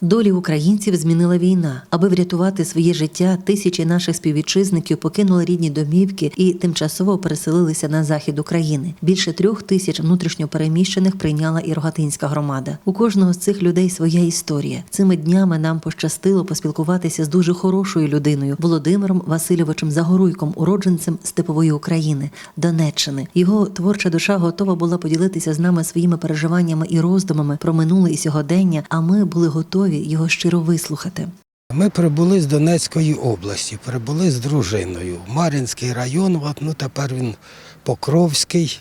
Долі українців змінила війна. Аби врятувати своє життя, тисячі наших співвітчизників покинули рідні домівки і тимчасово переселилися на захід України. Більше трьох тисяч внутрішньопереміщених прийняла і Рогатинська громада. У кожного з цих людей своя історія. Цими днями нам пощастило поспілкуватися з дуже хорошою людиною Володимиром Васильовичем Загоруйком, уродженцем степової України, Донеччини. Його творча душа готова була поділитися з нами своїми переживаннями і роздумами про минуле і сьогодення. А ми були готові його щиро вислухати. Ми прибули з Донецької області, прибули з дружиною. Мар'їнський район, от, ну тепер він Покровський.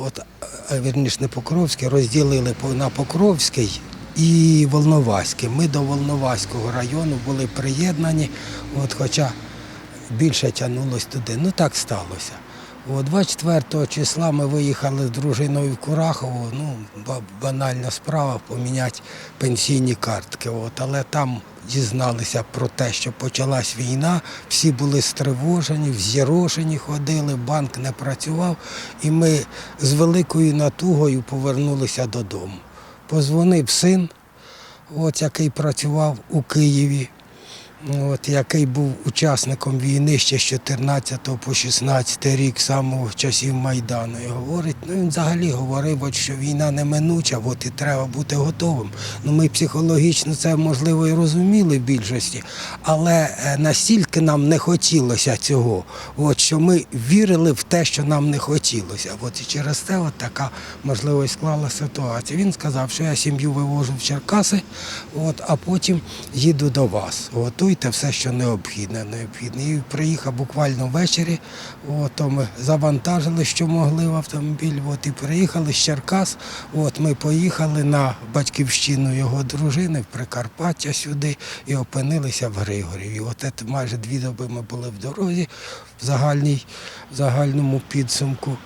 От, а не Покровський, розділили на Покровський і Волноваський. Ми до Волноваського району були приєднані, от, хоча більше тягнулось туди. Ну так сталося. От 24 числа ми виїхали з дружиною в Курахово. Ну, банальна справа поміняти пенсійні картки. От, але там дізналися про те, що почалась війна, всі були стривожені, вз'єрошені ходили, банк не працював, і ми з великою натугою повернулися додому. Позвонив син, от, який працював у Києві от, який був учасником війни ще з 14 по 16 рік, самого часів Майдану. І говорить, ну він взагалі говорив, от, що війна неминуча, от і треба бути готовим. Ну ми психологічно це можливо і розуміли в більшості, але е, настільки нам не хотілося цього, от, що ми вірили в те, що нам не хотілося. От і через це от така можливо і склала ситуація. Він сказав, що я сім'ю вивожу в Черкаси, от, а потім їду до вас. Готуйте все, що необхідне. необхідне. І приїхав буквально ввечері. От, ми завантажили, що могли в автомобіль. От, і приїхали з Черкас. От, ми поїхали на батьківщину його дружини в Прикарпаття сюди і опинилися в Григоріві. От це майже дві доби ми були в дорозі в, загальній, в загальному підсумку.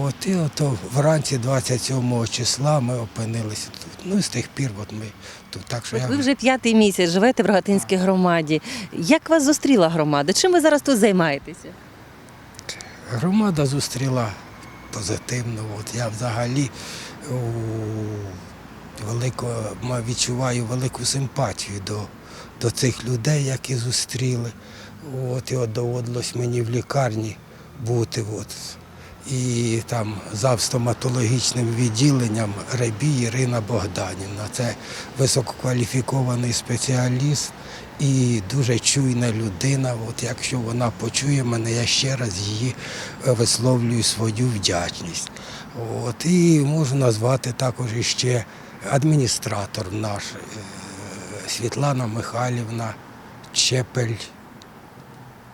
От, і ото вранці 27 числа ми опинилися тут. Ну і з тих пір от ми тут. Так що От я ви вже п'ятий місяць живете в Рогатинській громаді. Як вас зустріла громада? Чим ви зараз тут займаєтеся? Громада зустріла позитивно. От я взагалі о, велико, відчуваю велику симпатію до, до цих людей, які зустріли. От, і от доводилось мені в лікарні бути. От. І там за стоматологічним відділенням Ребій Ірина Богданівна. Це висококваліфікований спеціаліст і дуже чуйна людина. От якщо вона почує мене, я ще раз її е, висловлюю свою вдячність. От, і можу назвати також іще адміністратор наш е, Світлана Михайлівна Чепель.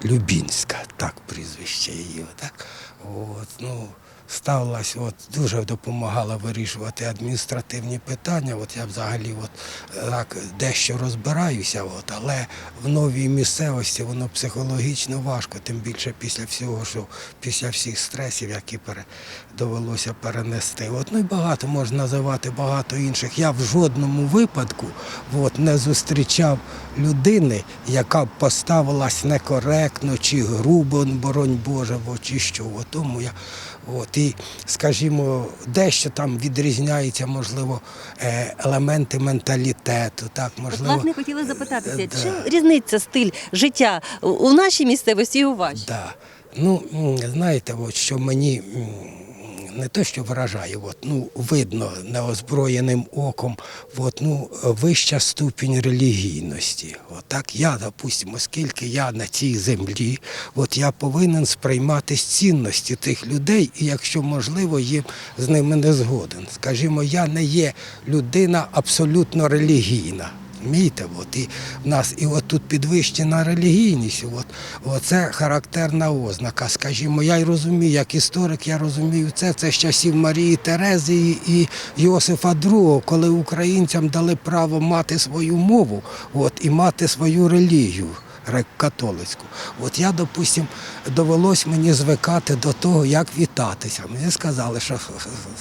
Любінська, так прізвище її. Так. От, ну, ставилась, от, дуже допомагала вирішувати адміністративні питання. От я взагалі от, так, дещо розбираюся, от, але в новій місцевості воно психологічно важко, тим більше після всього, що після всіх стресів, які пере, довелося перенести. От, ну і багато можна називати багато інших. Я в жодному випадку от, не зустрічав людини, яка б поставилась некоректно чи грубо, боронь Боже, бо чи що. От, тому я от, і, скажімо, дещо там відрізняється, можливо, е, елементи менталітету. Так, От можливо, власне хотіла запитатися, Е, да. чим різниця стиль життя у- нашій місцевості і у вашій? Да. Ну, знаєте, от що мені не те, що вражає, от, ну, видно неозброєним оком, от, ну, вища ступінь релігійності. От так я, допустимо, оскільки я на цій землі, от я повинен сприймати цінності тих людей, і якщо можливо, їм з ними не згоден. Скажімо, я не є людина абсолютно релігійна. Розумієте, от і в нас і от тут підвищена релігійність. От, оце характерна ознака. Скажімо, я й розумію, як історик, я розумію це. Це з часів Марії Терези і Йосифа II, коли українцям дали право мати свою мову от, і мати свою релігію. Греко-католицьку. От я, допустим, довелось мені звикати до того, як вітатися. Мені сказали, що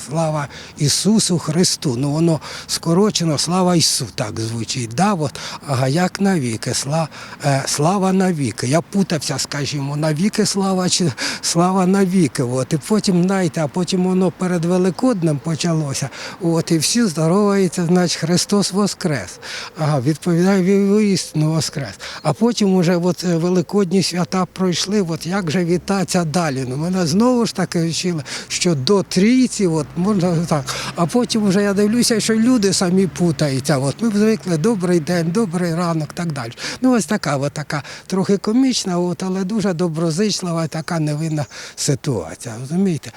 слава Ісусу Христу. Ну воно скорочено слава Ісу, так звучить. Да, от, ага, як навіки, слава, е, слава навіки. Я путався, скажімо, навіки слава чи слава навіки. От, і потім, знаєте, а потім воно перед Великоднем почалося. От, і всі здороваються, значить, Христос Воскрес. Ага, відповідає істину Воскрес. А потім уже от е, Великодні свята пройшли, от як же вітатися далі? Ну, мене знову ж таки вчили, що до трійці, от можна так. А потім вже я дивлюся, що люди самі путаються. От ми звикли добрий день, добрий ранок, так далі. Ну, ось така, от така трохи комічна, от, але дуже доброзичлива, така невинна ситуація. Розумієте?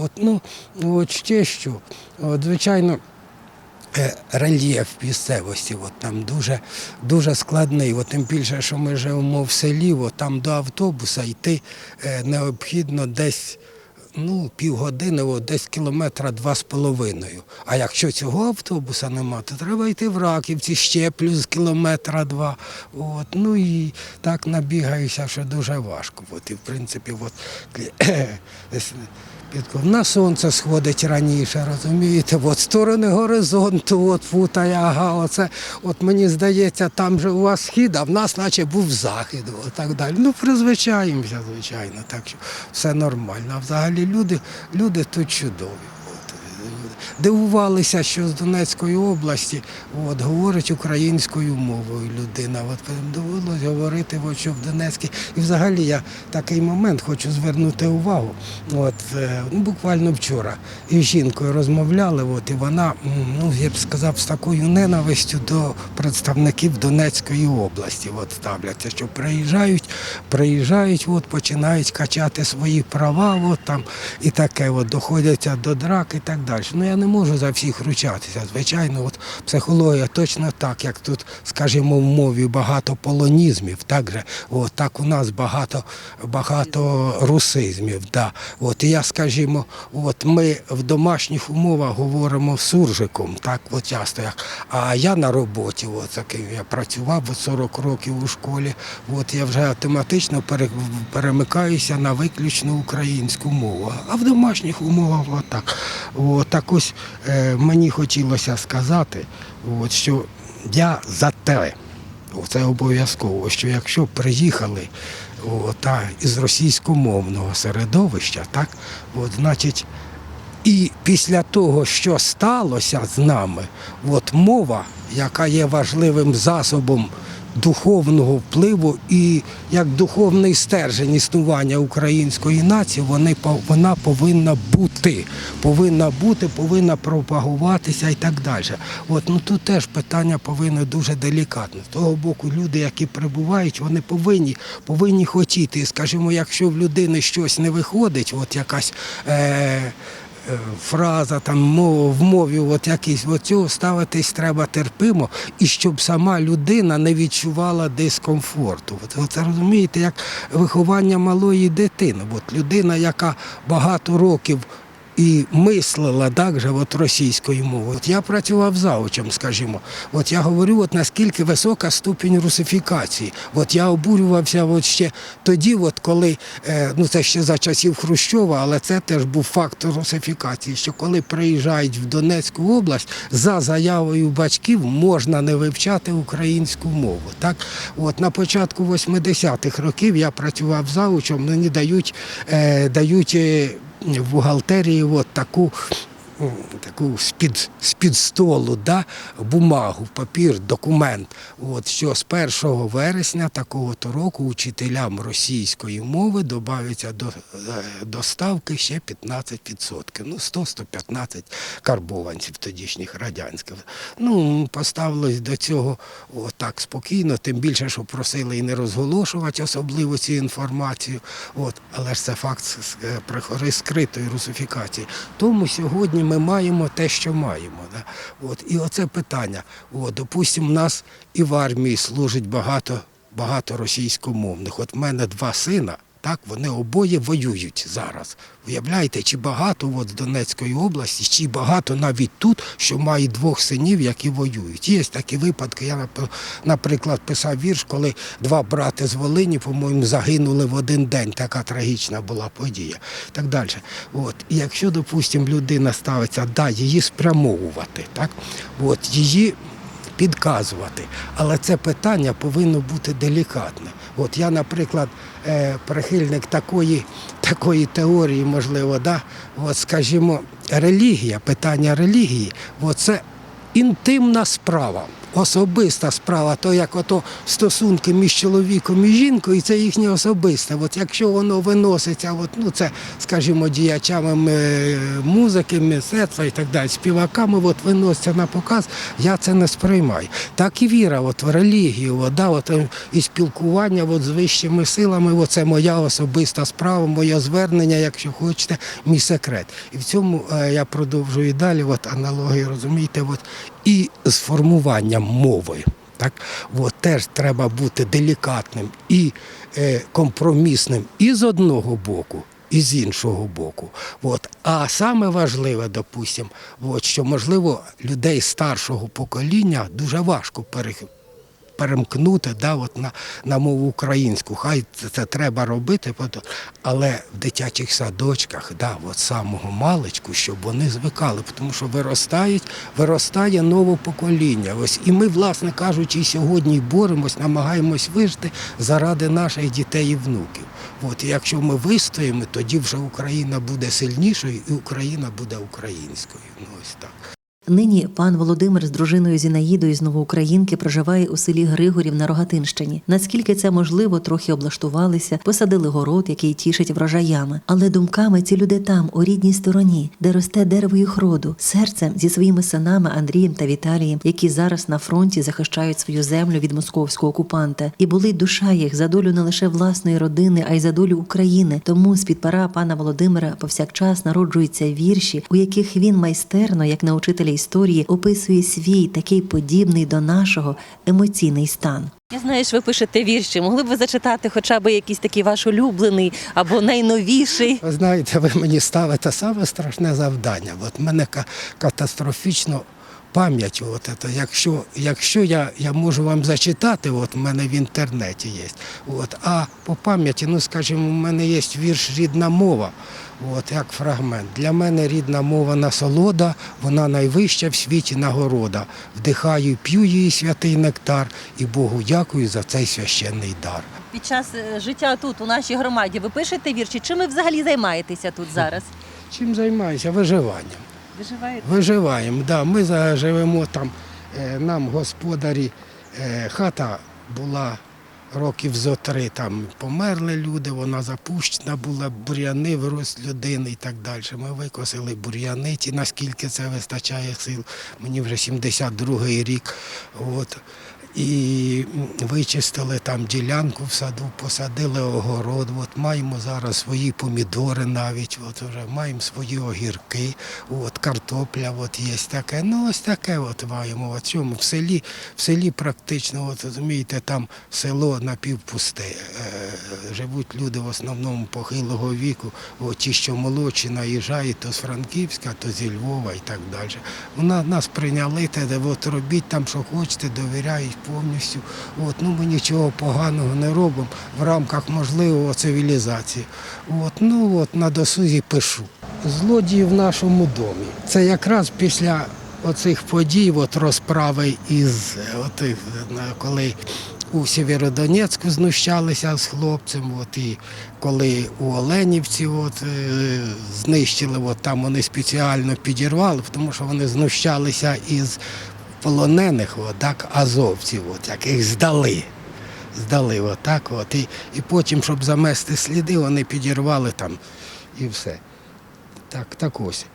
От, ну, от ще що. От, звичайно. Е, Рельєф місцевості, от там дуже, дуже складний. От тим більше, що ми живемо в селі, от там до автобуса йти е, необхідно десь ну, півгодини, от, десь кілометра два з половиною. А якщо цього автобуса нема, то треба йти в Раківці ще плюс кілометра два. От, ну і так набігаюся, що дуже важко. От, і в принципі, от, десь Підко- На сонце сходить раніше, розумієте? От сторони горизонту, от путає, ага, оце, от мені здається, там же у вас схід, а в нас наче був захід, от так далі. Ну, призвичаємося, звичайно, так що все нормально. А взагалі люди, люди тут чудові. Дивувалися, що з Донецької області от, говорить українською мовою людина. От довелося говорити, от, що в Донецькій. І взагалі я такий момент хочу звернути увагу. От, е, ну, буквально вчора із жінкою розмовляли, от, і вона, ну, я б сказав, з такою ненавистю до представників Донецької області от, ставляться, що приїжджають, приїжджають, от, починають качати свої права, от, там, і таке, от, доходяться до драк і так далі. Ну я не можу за всіх ручатися. Звичайно, от психологія точно так, як тут, скажімо, в мові багато полонізмів, так же, от, так у нас багато, багато русизмів. Да. От, і я, скажімо, от ми в домашніх умовах говоримо суржиком, так от часто як. А я на роботі, от такий, я працював от 40 років у школі, от я вже автоматично пере- перемикаюся на виключно українську мову. А в домашніх умовах от так. От так ось е, мені хотілося сказати, от, що я за те, це обов'язково, що якщо приїхали о, та, із російськомовного середовища, так, от, значить, і після того, що сталося з нами, от мова, яка є важливим засобом духовного впливу і як духовний стержень існування української нації, вони, вона повинна бути. Повинна бути, повинна пропагуватися і так далі. От, ну, тут теж питання повинно дуже делікатно. З того боку, люди, які прибувають, вони повинні, повинні хотіти. Скажімо, якщо в людини щось не виходить, от якась. Е, фраза там мов, в мові, от якісь от ставитись треба терпимо, і щоб сама людина не відчувала дискомфорту. От це розумієте, як виховання малої дитини. От людина, яка багато років. І мислила так же от російською мовою. От я працював заучем, скажімо. От я говорю, от наскільки висока ступінь русифікації. От я обурювався от ще тоді, от коли, е, ну це ще за часів Хрущова, але це теж був фактор русифікації, що коли приїжджають в Донецьку область, за заявою батьків можна не вивчати українську мову. Так? От на початку 80-х років я працював заучем, мені дають, е, дають е, в бухгалтерії от таку, таку з-під, з-під столу да, бумагу, папір, документ. От, що з 1 вересня такого-то року учителям російської мови додаються до, е, до ставки ще 15%. Ну, 100-115 карбованців тодішніх радянських. Ну, поставилось до цього отак спокійно, тим більше, що просили і не розголошувати особливо цю інформацію. От, але ж це факт с- с- е, скритої русифікації. Тому сьогодні ми маємо те, що маємо. Да? От, і оце питання. От, допустимо, в нас і в армії служить багато, багато російськомовних. От в мене два сина. Так, вони обоє воюють зараз. Уявляєте, чи багато от з Донецької області, чи багато навіть тут, що мають двох синів, які воюють. Є такі випадки. Я, наприклад, писав вірш, коли два брати з Волині, по-моєму, загинули в один день. Така трагічна була подія. Так далі. От. І якщо, допустимо, людина ставиться, да, її спрямовувати, так? От, її підказувати. Але це питання повинно бути делікатне. От я, наприклад, прихильник такої, такої теорії, можливо, да? от, скажімо, релігія, питання релігії, от це інтимна справа. Особиста справа, то як ото стосунки між чоловіком і жінкою, це їхнє особисте. От якщо воно виноситься, от, ну це, скажімо, діячами е, музики, мистецтва і так далі, співаками от, виноситься на показ, я це не сприймаю. Так і віра от, в релігію, от, да, от, е, і спілкування от, з вищими силами, от, це моя особиста справа, моє звернення, якщо хочете, мій секрет. І в цьому е, я продовжую далі, от, аналогії, розумієте, от, і з формуванням мови. Так, от, теж треба бути делікатним і е, компромісним і з одного боку, і з іншого боку. От. А саме важливе, допустимо, що можливо людей старшого покоління дуже важко перех... перемкнути да, от на, на мову українську. Хай це, це треба робити, але в дитячих садочках, да, от самого маличку, щоб вони звикали, тому що виростають, виростає нове покоління. Ось і ми, власне кажучи, сьогодні боремось, намагаємось вижити заради наших дітей і внуків. От якщо ми вистоїмо, тоді вже Україна буде сильнішою і Україна буде українською. Ну ось так. Нині пан Володимир з дружиною Зінаїдою з Новоукраїнки проживає у селі Григорів на Рогатинщині. Наскільки це можливо, трохи облаштувалися, посадили город, який тішить врожаями. Але думками ці люди там, у рідній стороні, де росте дерево їх роду, серцем зі своїми синами Андрієм та Віталієм, які зараз на фронті захищають свою землю від московського окупанта, і болить душа їх за долю не лише власної родини, а й за долю України. Тому з під пера пана Володимира повсякчас народжуються вірші, у яких він майстерно, як на учителя історії, описує свій такий подібний до нашого емоційний стан. Я знаю, що ви пишете вірші. Могли б ви зачитати хоча б якийсь такий ваш улюблений або найновіший? Ви знаєте, ви мені ставите саме страшне завдання. От в мене ка- катастрофічно пам'ять. От це. Якщо, якщо я, я можу вам зачитати, от в мене в інтернеті є. От, а по пам'яті, ну скажімо, в мене є вірш рідна мова. От як фрагмент. Для мене рідна мова насолода, вона найвища в світі нагорода. Вдихаю, п'ю її святий нектар, і Богу дякую за цей священний дар. Під час е, життя тут, у нашій громаді, ви пишете вірші? Чим ви взагалі займаєтеся тут зараз? Чим займаюся? Виживанням. Виживаєте? Виживаємо, да. ми живемо там, е, нам господарі, е, хата була років зо три, там померли люди, вона запущена була, бур'яни вирос людини і так далі. Ми викосили бур'яни, наскільки це вистачає сил. Мені вже 72-й рік. От. І вичистили там ділянку в саду, посадили огород. От маємо зараз свої помідори навіть, от вже маємо свої огірки, от картопля от є таке. Ну ось таке от маємо. От чому в селі, в селі практично, от розумієте, там село напівпусте. Е, живуть люди в основному похилого віку, от ті, що молодші наїжджають то з Франківська, то зі Львова і так далі. Вона нас прийняли, те, от робіть там, що хочете, довіряють повністю. От, ну, ми нічого поганого не робимо в рамках можливого цивілізації. От, ну от на досузі пишу. Злодії в нашому домі. Це якраз після оцих подій, от розправи із отих, коли у Сєвєродонецьку знущалися з хлопцем, от і коли у Оленівці от, е, знищили, от там вони спеціально підірвали, тому що вони знущалися із полонених, от, так, азовців, от, яких здали. Здали отак, от, і, і потім, щоб замести сліди, вони підірвали там і все. Так, так ось.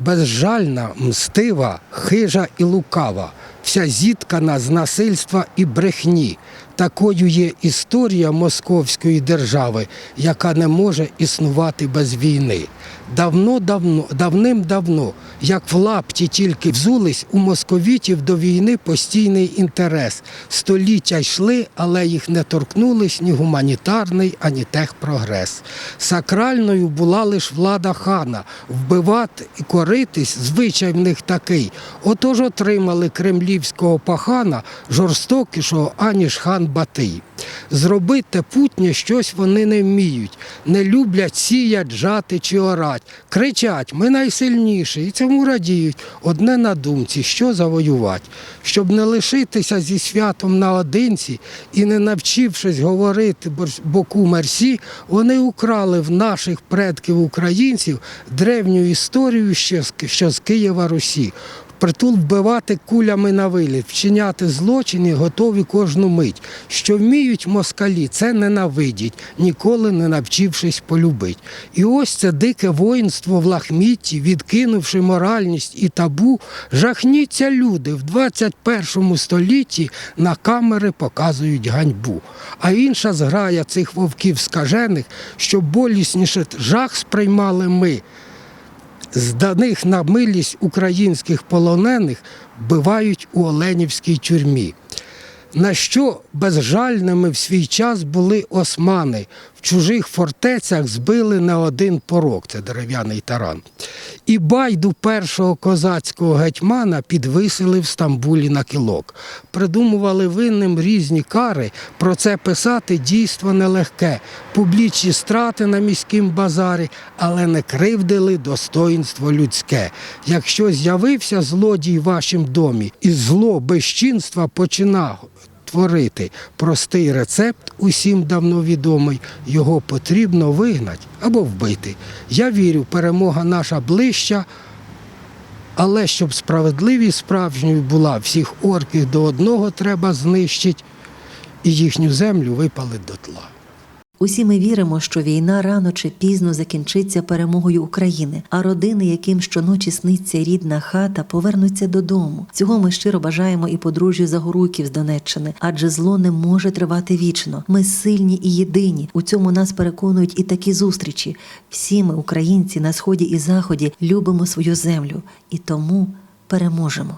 Безжальна, мстива, хижа і лукава, вся зіткана з насильства і брехні. Такою є історія московської держави, яка не може існувати без війни. Давно-давно, давним-давно, як в лапті тільки взулись, у московітів до війни постійний інтерес. Століття йшли, але їх не торкнулись ні гуманітарний, ані техпрогрес. Сакральною була лиш влада хана. Вбивати і коритись звичай в них такий. Отож отримали кремлівського пахана жорстокішого, аніж хан Батий. Зробити путнє щось вони не вміють, не люблять сіять, жати чи орать. Кричать, ми найсильніші, і цьому радіють. Одне на думці, що завоювати. Щоб не лишитися зі святом наодинці і не навчившись говорити боку мерсі, вони украли в наших предків українців древню історію що з Києва Русі. Притул вбивати кулями на виліт, вчиняти злочини готові кожну мить. Що вміють москалі, це ненавидять, ніколи не навчившись полюбить. І ось це дике воїнство в лахмітті, відкинувши моральність і табу, жахніться люди в 21 столітті на камери показують ганьбу. А інша зграя цих вовків скажених, що болісніше жах сприймали ми зданих на милість українських полонених бивають у Оленівській тюрмі. На що безжальними в свій час були османи, в чужих фортецях збили не один порок, це дерев'яний таран. І байду першого козацького гетьмана підвисили в Стамбулі на кілок. Придумували винним різні кари, про це писати дійство нелегке. Публічні страти на міськім базарі, але не кривдили достоїнство людське. Якщо з'явився злодій в вашім домі, і зло безчинства починав творити простий рецепт, усім давно відомий, його потрібно вигнати або вбити. Я вірю, перемога наша ближча, але щоб справедливість справжньою була, всіх орків до одного треба знищити і їхню землю випалить дотла. Усі ми віримо, що війна рано чи пізно закінчиться перемогою України, а родини, яким щоночі сниться рідна хата, повернуться додому. Цього ми щиро бажаємо і подружжю Загоруйків з Донеччини, адже зло не може тривати вічно. Ми сильні і єдині. У цьому нас переконують і такі зустрічі. Всі ми, українці, на сході і заході, любимо свою землю і тому переможемо.